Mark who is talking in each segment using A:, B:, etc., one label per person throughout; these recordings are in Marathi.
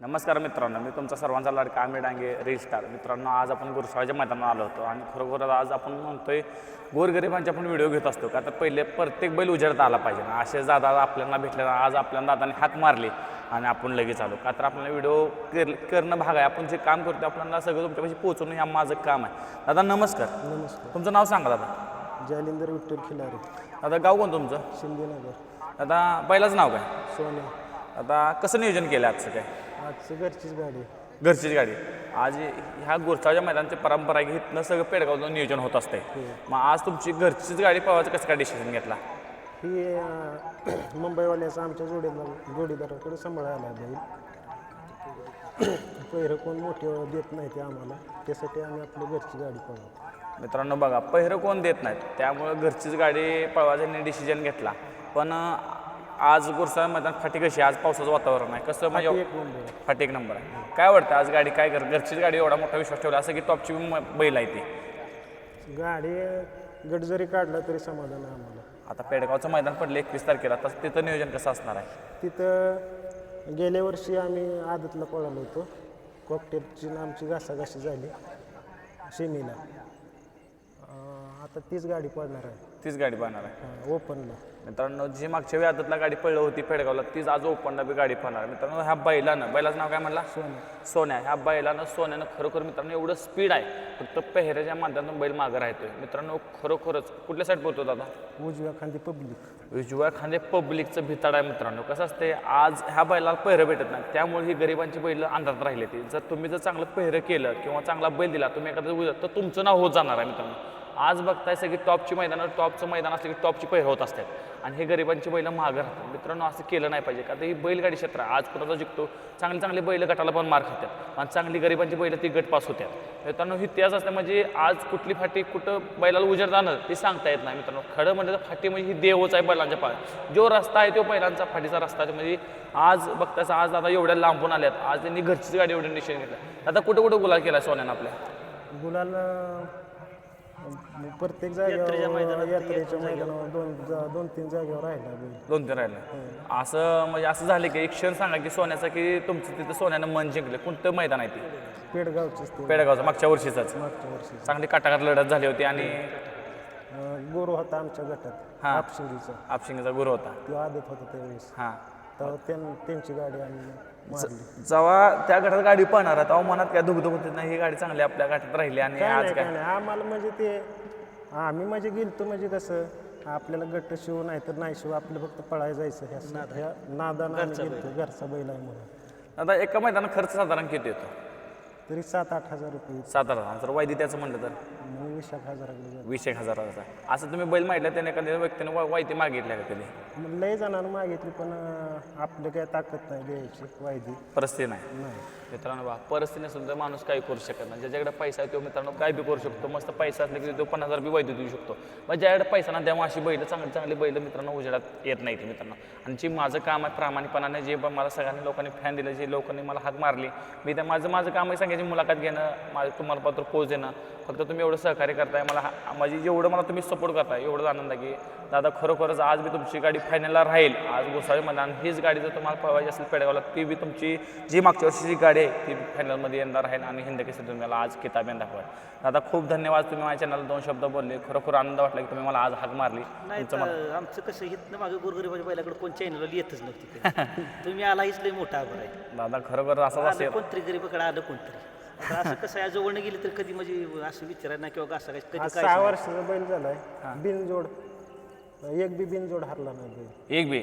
A: नमस्कार मित्रांनो मी तुमचा सर्वांचा लाडका आम्ही डांगे रिस्टार मित्रांनो आज आपण गुरुसाळच्या मैदानात आलो होतो आणि खरोखर आज आपण म्हणतोय गोरगरिबांचे आपण व्हिडिओ घेत असतो का? तर पहिले प्रत्येक बैल उजेडता आला पाहिजे. ना असे दादा आपल्याला भेटले आज आपल्याला दादाने हाक मारली आणि आपण लगेच आलो. का तर आपल्याला व्हिडिओ कर करणं भाग आहे. आपण जे काम करतो आपल्याला सगळं तुमच्यापाशी पोहोचवणं हे माझं काम आहे. दादा नमस्कार.
B: नमस्कार.
A: तुमचं नाव सांगा दादा.
B: जालिंदर विठ्ठल खिलारे.
A: दादा गाव कोण तुमचं?
B: शिंदेनगर.
A: दादा बैलाचं नाव काय?
B: सोने
A: आता कसं नियोजन केलं आजचं काय?
B: आजची घरचीच गाडी
A: घरचीच गाडी. आज ह्या गोरसाच्या मैदानाची परंपरा आहे की इथनं सगळं पेडगावचं नियोजन होत असते मग आज तुमची घरचीच गाडी पळवायचं कसं काय डिसिजन घेतला?
B: ही अं, मुंबईवाल्याचा आमच्या जोडीदार जोडीदाराकडे सांभाळायला बैल पहिरं कोण मोठे देत नाही ते आम्हाला. त्यासाठी आम्ही आपली घरची गाडी पळवतो.
A: मित्रांनो बघा पहिरं कोण देत नाहीत त्यामुळं घरचीच गाडी पळवायचा डिसिजन घेतला. पण अं, आज गुरसा मैदान फाटी कशी? आज पावसाचं वातावरण आहे. कसं म्हणजे. फाटी एक नंबर आहे. काय वाटतं? आज गाडी काय कर घरचीच गाडी एवढा मोठा विश्वास ठेवला असं की टॉपची बैल आहे ती?
B: गाडी गट जरी काढला तरी समाधान आहे आम्हाला.
A: आता पेडगावचं मैदान पडलं एकवीस तारखेला तर तिथं नियोजन कसं असणार आहे?
B: तिथं गेल्या वर्षी आम्ही आदतला पळालो होतो. कॉकटेलची आणि आमची घासाघाशी झाली सेमीला अं, आता तीच गाडी पळणार आहे.
A: तीच गाडी पाहणार आहे.
B: ओपनला.
A: मित्रांनो जी मागच्या वेळी आदतला गाडी पडली होती पेडगावला तीच आज ओपनला बी गाडी पळणार आहे. मित्रांनो ह्या बैलानं बैलाचं नाव काय म्हणला? सोन्या. ह्या बैलानं सोन्यानं खरोखर मित्रांनो एवढं स्पीड आहे. फक्त पेहऱ्याच्या माध्यमातून बैल मागं राहतोय. मित्रांनो खरोखरच कुठल्या साईड बोलतो दादा?
B: उजव्या खांदी पब्लिक.
A: उजव्या खांदे पब्लिकचं भिताड आहे मित्रांनो. कसं असते आज ह्या बैलाला पहिरं भेटत नाही. त्यामुळे ही गरिबांची बैल अंधारात राहिली ती जर तुम्ही जर चांगलं पहिरं केलं किंवा चांगला बैल दिला तुम्ही एखादं उजं तर तुमचं नाव होत जाणार आहे मित्रांनो. आज बघताय सगळी टॉपची मैदानं टॉपचं मैदान असलं की टॉपची पैर होत असतात. आणि हे गरिबांची बैलं मागं राहतात. मित्रांनो असं केलं नाही पाहिजे. का तर ही बैलगाडी क्षेत्र आज कुणाचा जिंकतो? चांगली चांगली बैल गटाला पण मार खातात आणि चांगली गरिबांची बैलं ती गट पास मित्रांनो ही त्याच असते म्हणजे आज कुठली फाटी कुठं बैलाला उजेड जाणं ते सांगता येत नाही मित्रांनो. खरं म्हणजे तर फाटी म्हणजे ही देवच आहे बैलांच्या पाय जो रस्ता आहे तो बैलांचा फाटीचा रस्ता आहे. म्हणजे आज बघताच आज आता एवढ्या लांबून आल्यात. आज त्यांनी घरचीच गाडी एवढी निश्चय घेतला. आता कुठं कुठं गुलाल केला सोन्यानं आपल्या?
B: गुलाल प्रत्येक जागेवर यात्रेच्या मैदानावर दोन जा- दोन तीन जागेवर राहिला बैल
A: दोन तीन राहिलं. असं म्हणजे असं झालं की एक क्षण सांगा की सोन्याचा की तुमचं तिथं सोन्यानं मन जिंकलं. कोणतं मैदान आहे ते?
B: पेडगावचीच ते.
A: पेडगावचं मागच्या वर्षीचाच.
B: मागच्या वर्षी
A: चांगली काटाकाट लढत झाली होती आणि
B: अं, गुरु होता आमच्या गटात
A: हा.
B: हापशिंगीचा.
A: आपशिंगचा गुरु होता.
B: तो आदत होता त्यावेळेस.
A: हां.
B: तेव्हा त्यां- त्यांची गाडी आम्ही मारली.
A: जेव्हा त्या घाटात गाडी पाहणार तेव्हा मनात काय दुखदुख होते नाही ही गाडी चांगली आपल्या घाटात राहिली आणि
B: काय
A: आज
B: नाही
A: काय?
B: काय नाही. आम्हाला म्हणजे ते आम्ही म्हणजे गेलतो म्हणजे कसं आपल्याला गट्ट शिव नाही तर नाही शिव आपलं फक्त पळायला जायचं ह्या ह्या नादानं आम्ही गेलतो घरचा बैल आहे म्हणून.
A: आता एका मैदानात खर्च साधारण किती येतो?
B: तरी सात आठ हजार रुपये
A: सात हजार. जर वायदी त्याचं म्हणलं तर?
B: मग वीस एक हजाराकडे जातो.
A: वीस एक हजाराचा असं तुम्ही बैल माहितलं त्याने एखाद्या व्यक्तीने वा- वायदी मागितल्या का कधी?
B: मग लय जणांना मागितली पण अं, आपलं काय ताकद नाही द्यायची वायदी.
A: परिस्थिती नाही.
B: नाही.
A: मित्रांनो बा परिस्थिती नसून तर माणूस काही करू शकत नाही. ज्याच्याकडे पैसा आहे तो मित्रांनो काय बी करू शकतो. मस्त पैसा असला की तो पन्नास हजार बी वैद्य देऊ शकतो. मग ज्याकडे पैसा ना तेव्हा अशी बैल चांगली चांगली बैल मित्रांनो उजेडात येत नाही ती मित्रांनो. आणि जी माझं काम आहे प्रामाणिकपणाने जे पण मला सगळ्यांनी लोकांनी फॅन दिलं जे लोकांनी मला हात मारली मी त्या माझं माझं काम आहे सांगायची मुलाखत घेणं माझं तुम्हाला पत्र पोच देणं फक्त तुम्ही एवढं सहकार्य करताय मला हा- माझी जेवढं मला तुम्ही सपोर्ट करताय एवढंच आनंद आहे की दादा खरोखरच आज मी तुमची गाडी फायनलला राहील. आज गोसावी मैदान हीच गाडी जर तुम्हाला पळवायची असेल पेडगावला ती बी तुमची जी मागच्या वर्षीची गाडी आहे ती फायनलमध्ये यंदा राहील आणि हिंद केसरी तुम्ही मला आज किताब यंदा दाखवाल दादा खूप धन्यवाद तुम्ही माझ्या चॅनलला दोन शब्द बोलले. खरोखर आनंद वाटला की तुम्ही मला आज हाक मारली. तुमचं
C: आमचं कसं इथनं मागे गोरगरीबाच्या बैलाकडे कोण चॅनलला येतच नव्हती. तुम्ही आला हीच लय मोठा आभार आहे.
A: दादा खरोखर असाच
C: आलं
A: असेल.
C: कोणतरी गरीबाकडे आलं कोणतरी. असं कसं आहे जवळनं गेली तर कधी म्हणजे असं विचारायला नाही किंवा असं काय
B: सहा वर्षाचा बैल झालाय. बिनजोड. एक बी बिनजोड हरला नाही बैल.
A: एक बी?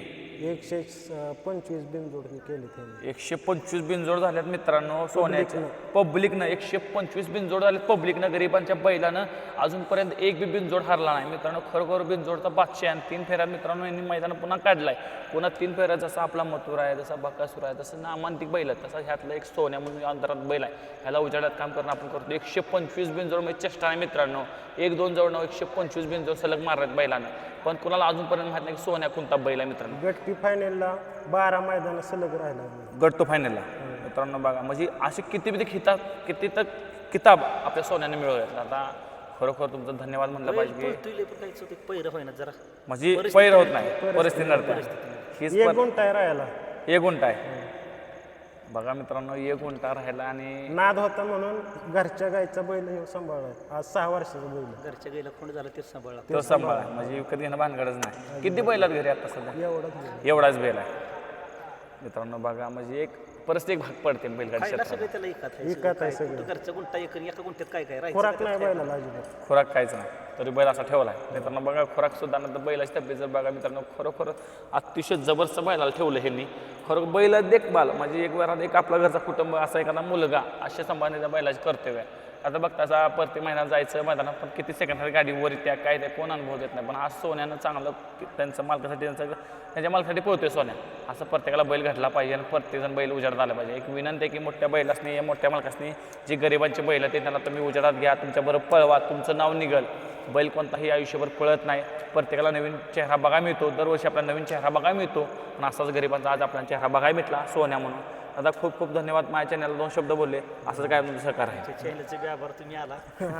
B: एकशे अं, पंचवीस बिनजोड मी केले त्यांनी.
A: एकशे पंचवीस बिनजोड झाल्यात मित्रांनो सोन्याच्या पब्लिकनं एकशे पंचवीस बिनजोड झालेत पब्लिकनं गरिबांच्या बैलानं. अजूनपर्यंत एक बी बिनजोड हारला नाही. मित्रांनो खरोखर बिनजोडचा बादशाह आहे आणि तीन फेऱ्यात मित्रांनो यांनी मैदान पुन्हा काढलाय. पुन्हा तीन फेऱ्यात जसा आपला मथुर आहे जसा बकासूर आहे तसं नामांतिक बैल आहे तसा ह्यातला एक सोन्या म्हणून अंतरात बैल आहे. ह्याला उजाड्यात काम करणं आपण करतो. एकशे पंचवीस बिनजोड म्हणजे चेष्टा आहे मित्रांनो. एक दोन जवळ एकशे पंचवीस बिनजोड सलग मारत बैलानं. पण कुणाला अजूनपर्यंत माहीत नाही की सोन्या कोणता बैल आहे मित्रांनो.
B: गटकी फायनलला बारा मैदान सलग राहिला.
A: गट तो फायनलला मित्रांनो बघा म्हणजे असे किती किती किताब किती तर किताब आपल्या सोन्याने मिळवले आता खरोखर तुमचं धन्यवाद म्हणलं पाहिजे की
C: तुले पण काही चुकी पैर होईना जरा.
A: म्हणजे पैर होत नाही. परिस्थिती नडते. हीच
B: एक गुंठा आहे राहायला.
A: एक गुंठ आहे. बघा मित्रांनो एक गुंठा राहिला आणि
B: नाद होता म्हणून घरच्या गायचा बैल हे सांभाळला. आज सहा वर्षाचा बैल आहे.
C: घरच्या गेला कोण झालं तेच सांभाळला.
A: तो सांभाळा म्हणजे विकत घेणं भानगडच नाही. किती बैलात घरी आता सध्या?
B: एवढाच बैल आहे.
A: एवढाच बैल आहे. मित्रांनो बघा म्हणजे एक परत एक भाग पडते बैलगाडी
C: खायला
A: क्षेत्रात
C: सगळे त्याला एकात आहे.
B: एकात आहे
C: काय,
B: सगळं.
C: कुठं घरचं गुंठा एक एका गुंठ्यात काय काय राहायचं
B: खुराक
C: का
B: नाही
C: त्यात?
B: बैलाला अजिबात.
A: खुराक काहीच नाही. तरी बैल असा ठेवला आहे. मित्रांनो बघा खुराक सुद्धा नंतर बैलाची तब्येत जर बघा मित्रांनो खरोखर अतिशय जबरदस्त बैलाला ठेवलं ह्यांनी. खरोखर बैल देखभाल म्हणजे एक वेळा एक आपला घरचा कुटुंब असा एखादा मुलगा अशा संबंधित बैलाचे कर्तव्य आहे. आता बघता असा प्रत्येक महिन्यात जायचं मैदानात पण किती सेकंड गाडी वर त्या काय ते कोण अनुभव देत नाही. पण आज सोन्यानं चांगलं त्यांचं मालकासाठी त्यांचं त्यांच्या मालसाठी पोहतोय सोन्या. असं प्रत्येकाला बैल घडला पाहिजे आणि प्रत्येकजण बैल उजाडात आला पाहिजे. एक विनंती आहे की मोठ्या बैलासनी मोठ्या मालकासनी जी गरिबांचे बैल आहेत ते त्यांना तुम्ही उजाडात घ्या तुमच्याबरोबर पळवा तुमचं नाव निघल. बैल कोणताही आयुष्यभर पळत नाही. प्रत्येकाला नवीन चेहरा बघा मिळतो. दरवर्षी आपला नवीन चेहरा बघायला मिळतो. पण असाच गरिबांचा आज आपला चेहरा बघायला मिळला सोन्या म्हणून. आता खूप खूप धन्यवाद. माझ्या चॅनलला दोन शब्द बोलले. असंच काय तुमचं सहकार आहे.
C: चॅनलचे व्यापार तुम्ही आला.